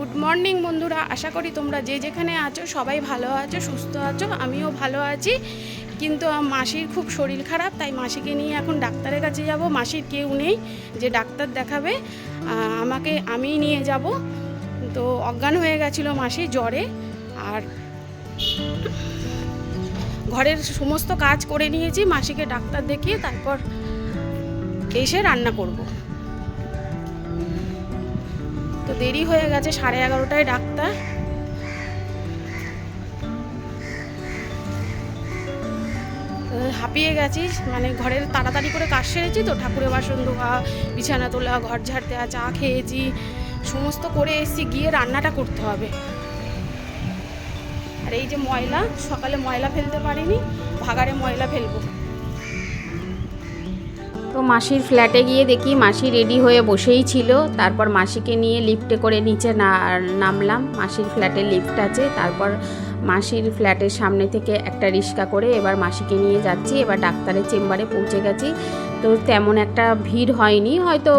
Good morning বন্ধুরা। আশা করি তোমরা যে যেখানে আছো, সবাই ভালো আছো, সুস্থ আছো, আমিও ভালো আছি। কিন্তু মাসির খুব শরীর খারাপ, তাই মাসিকে নিয়ে এখন ডাক্তারের কাছে যাব। মাসির কেউ নেই, যে ডাক্তার দেখাবে আমাকে আমিই নিয়ে যাব। তো অজ্ঞান হয়ে গেছিল মাসি জ্বরে, আর ঘরের সমস্ত কাজ করে নিয়েছি। মাসিকে ডাক্তার দেখিয়ে তারপর এসে রান্না করব। তো দেরি হয়ে গেছে, সাড়ে এগারোটায় ডাক্তার। হাঁপিয়ে গেছি মানে ঘরের তাড়াতাড়ি করে কাজ সেরেছি তো? ঠাকুরের বাসন ধোয়া, বিছানা তোলা, ঘর ঝাড় দেওয়া চা খেয়েছি, সমস্ত করে এসেছি, গিয়ে রান্নাটা করতে হবে। আর এই যে ময়লা, সকালে ময়লা ফেলতে পারিনি, ভাগাড়ে ময়লা ফেলব। তো মাসির ফ্ল্যাটে গিয়ে দেখি মাসি রেডি হয়ে বসেই ছিল। তারপর মাসিকে নিয়ে লিফটে করে নিচে না, নামলাম। মাসির ফ্ল্যাটে লিফট আছে। তারপর মাসির ফ্ল্যাটের সামনে থেকে একটা রিস্কা করে এবার মাসিকে নিয়ে যাচ্ছি। এবার ডাক্তারের চেম্বারে পৌঁছে গেছি। তো তেমন একটা ভিড় হয়নি। হয়তো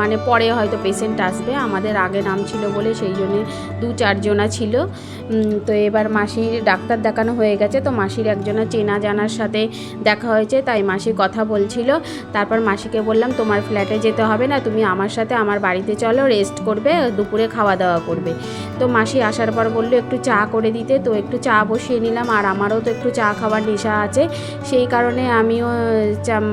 মানে পরে হয়তো পেশেন্ট আসবে। আমাদের আগে নাম ছিল বলে সেই জন্যে দু চারজনা ছিল। তো এবার মাসির ডাক্তার দেখানো হয়ে গেছে। তো মাসির একজনা চেনা জানার সাথে দেখা হয়েছে, তাই মাসি কথা বলছিল। তারপর মাসিকে বললাম, তোমার ফ্ল্যাটে যেতে হবে না, তুমি আমার সাথে আমার বাড়িতে চলো রেস্ট করবে, দুপুরে খাওয়া দাওয়া করবে। তো মাসি আসার পর বলল, একটু চা করে দিতে। তো একটু চা বসিয়ে নিলাম। আর আমারও তো একটু চা খাওয়ার নেশা আছে। সেই কারণে আমিও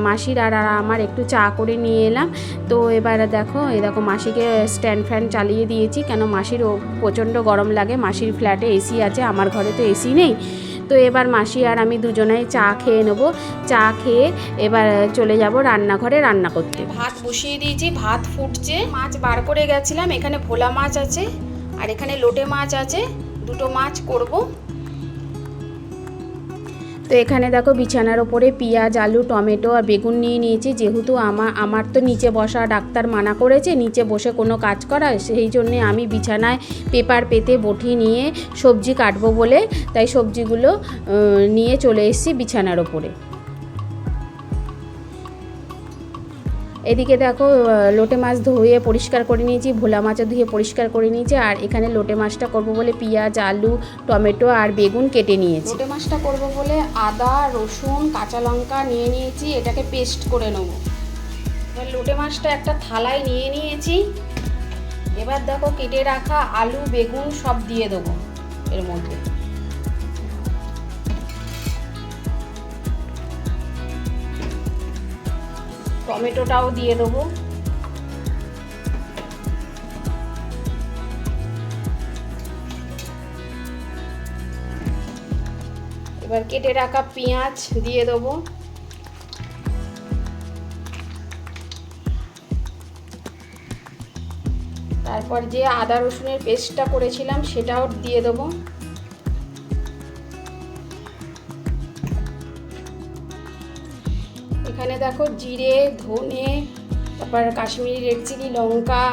মাসির আর আর আমার একটু চা করে নিয়ে এলাম। তো এবারে দেখো, এই দেখো মাসিকে স্ট্যান্ড ফ্যান চালিয়ে দিয়েছি। কেন মাসির প্রচণ্ড গরম লাগে, মাসির ফ্ল্যাটে এসি আছে, আমার ঘরে তো এসি নেই। তো এবার মাসি আর আমি দুজনেই চা খেয়ে নেব। চা খেয়ে এবার চলে যাব রান্নাঘরে রান্না করতে। ভাত বসিয়ে দিয়েছি, ভাত ফুটছে। মাছ বার করে গেছিলাম, এখানে ভোলা মাছ আছে, আর এখানে লোটে মাছ আছে। দুটো মাছ করব। তো এখানে দেখো বিছানার ওপরে পেঁয়াজ, আলু, টমেটো আর বেগুন নিয়ে নিয়েছি। যেহেতু আমার আমার তো নিচে বসা ডাক্তার মানা করেছে, নিচে বসে কোনো কাজ করা, সেই জন্যে আমি বিছানায় পেপার পেতে বটি নিয়ে সবজি কাটবো বলে, তাই সবজিগুলো নিয়ে চলে এসেছি বিছানার ওপরে। এদিকে দেখো লোটে মাছ ধুয়ে পরিষ্কার করে নিয়েছি, ভোলা মাছও ধুয়ে পরিষ্কার করে নিয়েছি, আর এখানে লোটে মাছটা করব বলে পেঁয়াজ, আলু, টমেটো আর বেগুন কেটে নিয়েছি। লোটে মাছটা করব বলে আদা, রসুন, কাঁচা লঙ্কা নিয়ে নিয়েছি, এটাকে পেস্ট করে নেব। এবার লোটে মাছটা একটা থালায় নিয়ে নিয়েছি। এবার দেখো কেটে রাখা আলু, বেগুন সব দিয়ে দেবো এর মধ্যে। টমেটোটাও দিয়ে দেবো। এবার কেটে রাখা পেঁয়াজ দিয়ে দেবো। তারপর যে আদা রসুনের পেস্টটা করেছিলাম সেটাও দিয়ে দেবো। এখানে দেখো জিরে, ধনে, তারপর কাশ্মীরি রেড চিলি, লঙ্কা,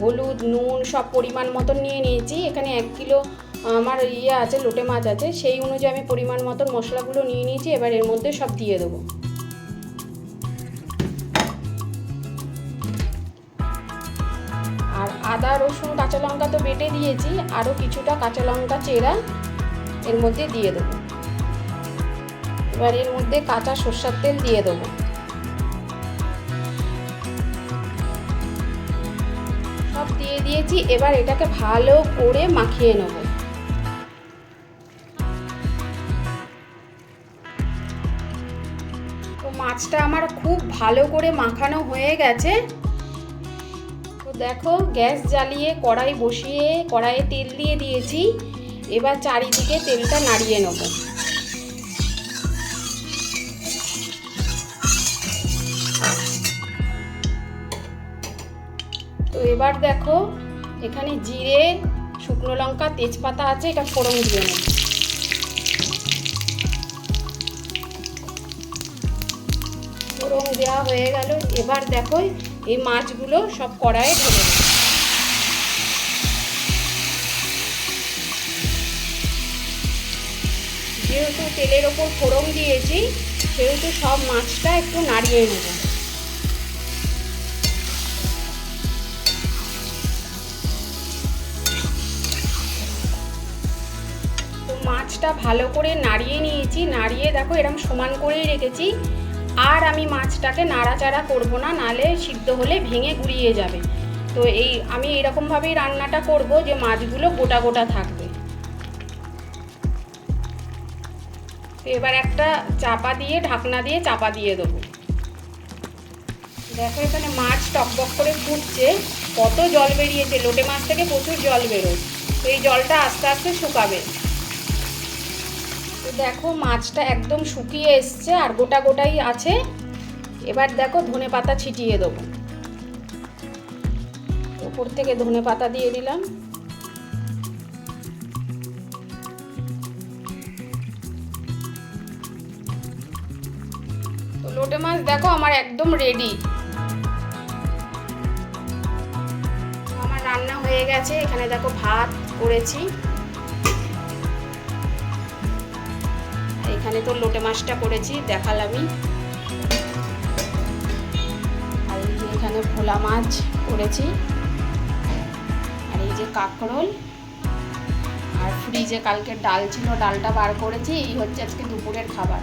হলুদ, নুন সব পরিমাণ মতন নিয়ে নিয়েছি। এখানে এক কিলো, আমার ইয়ে আছে, লোটে মাছ আছে, সেই অনুযায়ী আমি পরিমাণ মতন মশলাগুলো নিয়ে নিয়েছি। এবার এর মধ্যে সব দিয়ে দেবো। আর আদা, রসুন, কাঁচা লঙ্কা তো বেটে দিয়েছি আরও কিছুটা কাঁচা লঙ্কা, চেরা এর মধ্যে দিয়ে দেবো। এবার এর মধ্যে কাঁচা সর্ষার তেল দিয়ে দেবো। সব দিয়ে দিয়েছি, এবার এটাকে ভালো করে মাখিয়ে নেব। তো মাছটা আমার খুব ভালো করে মাখানো হয়ে গেছে। তো দেখো, গ্যাস জ্বালিয়ে কড়াই বসিয়ে কড়াইয়ে তেল দিয়ে দিয়েছি। এবার চারিদিকে তেলটা নাড়িয়ে নেব। এবার দেখো, এখানে জিরে, শুকনো লঙ্কা, তেজপাতা আছে, এটা ফোড়ন দিয়ে নেব। ফোড়ন দেওয়া হয়ে গেল। এবার দেখো, এই মাছগুলো সব কড়াইয়ে ঢেলে। যেহেতু তেলের ওপর ফোড়ন দিয়েছি, সেহেতু সব মাছটা একটু নাড়িয়ে নেব। মাছটা ভালো করে নাড়িয়ে নিয়েছি, নাড়িয়ে দেখো এরকম সমান করেই রেখেছি। আর আমি মাছটাকে নাড়াচাড়া করব না, নালে সিদ্ধ হলে ভেঙে গুড়িয়ে যাবে। তো এই আমি এরকমভাবেই রান্নাটা করব যে মাছগুলো গোটা গোটা থাকবে। তো এবার একটা চাপা দিয়ে, ঢাকনা দিয়ে চাপা দিয়ে দেবো। দেখো এখানে মাছ টকবক করে ফুটছে, কত জল বেরিয়েছে, লোটে মাছ থেকে প্রচুর জল বেরোয়। তো এই জলটা আস্তে আস্তে শুকাবে। দেখো, মাছটা একদম শুকিয়ে এসছে আর গোটা গোটাই আছে। এবার দেখো, ধনে পাতা ছিটিয়ে দেবো। উপর থেকে ধনে পাতা দিয়ে দিলাম। লোটে মাছ দেখো, আমার একদম রেডি আমার রান্না হয়ে গেছে। এখানে দেখো ভাত করেছি। এখানে তো লোটে মাছটা করেছি, দেখালামই। আর এই যে এখানে ভোলা মাছ করেছি। আর এই যে কাঁকরোল। আর ফ্রিজে কালকে ডাল ছিল, ডালটা বার করেছি, এই হচ্ছে আজকে দুপুরের খাবার।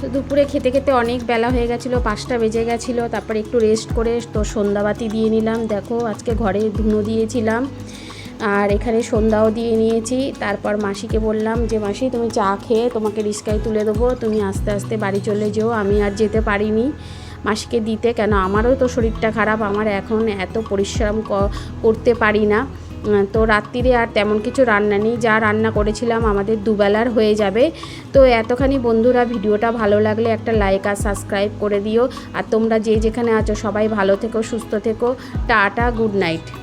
তো দুপুরে খেতে খেতে অনেক বেলা হয়ে গেছিল, পাঁচটা বেজে গেছিল, তারপরে একটু রেস্ট করে তো সন্ধ্যাবাতি দিয়ে নিলাম। দেখো, আজকে ঘরে ধুনো দিয়েছিলাম। আর এখানে সন্ধ্যাও দিয়ে নিয়েছি। তারপর মাসিকে বললাম যে, মাসি, তুমি চা খেয়ে তোমাকে রিস্কায় তুলে দেবো। তুমি আস্তে আস্তে বাড়ি চলে যেও। আমি আর যেতে পারিনি। মাসিকে দিতে, কেন আমারও তো শরীরটা খারাপ। আমার এখন এত পরিশ্রম করতে পারি না। তো রাত্রিরে আর তেমন কিছু রান্না নেই। যা রান্না করেছিলাম আমাদের দুবেলার হয়ে যাবে। তো এতখানি বন্ধুরা, ভিডিওটা ভালো লাগলে একটা লাইক আর সাবস্ক্রাইব করে দিও। আর তোমরা যে যেখানে আছো, সবাই ভালো থেকো, সুস্থ থেকো। Tata, good night.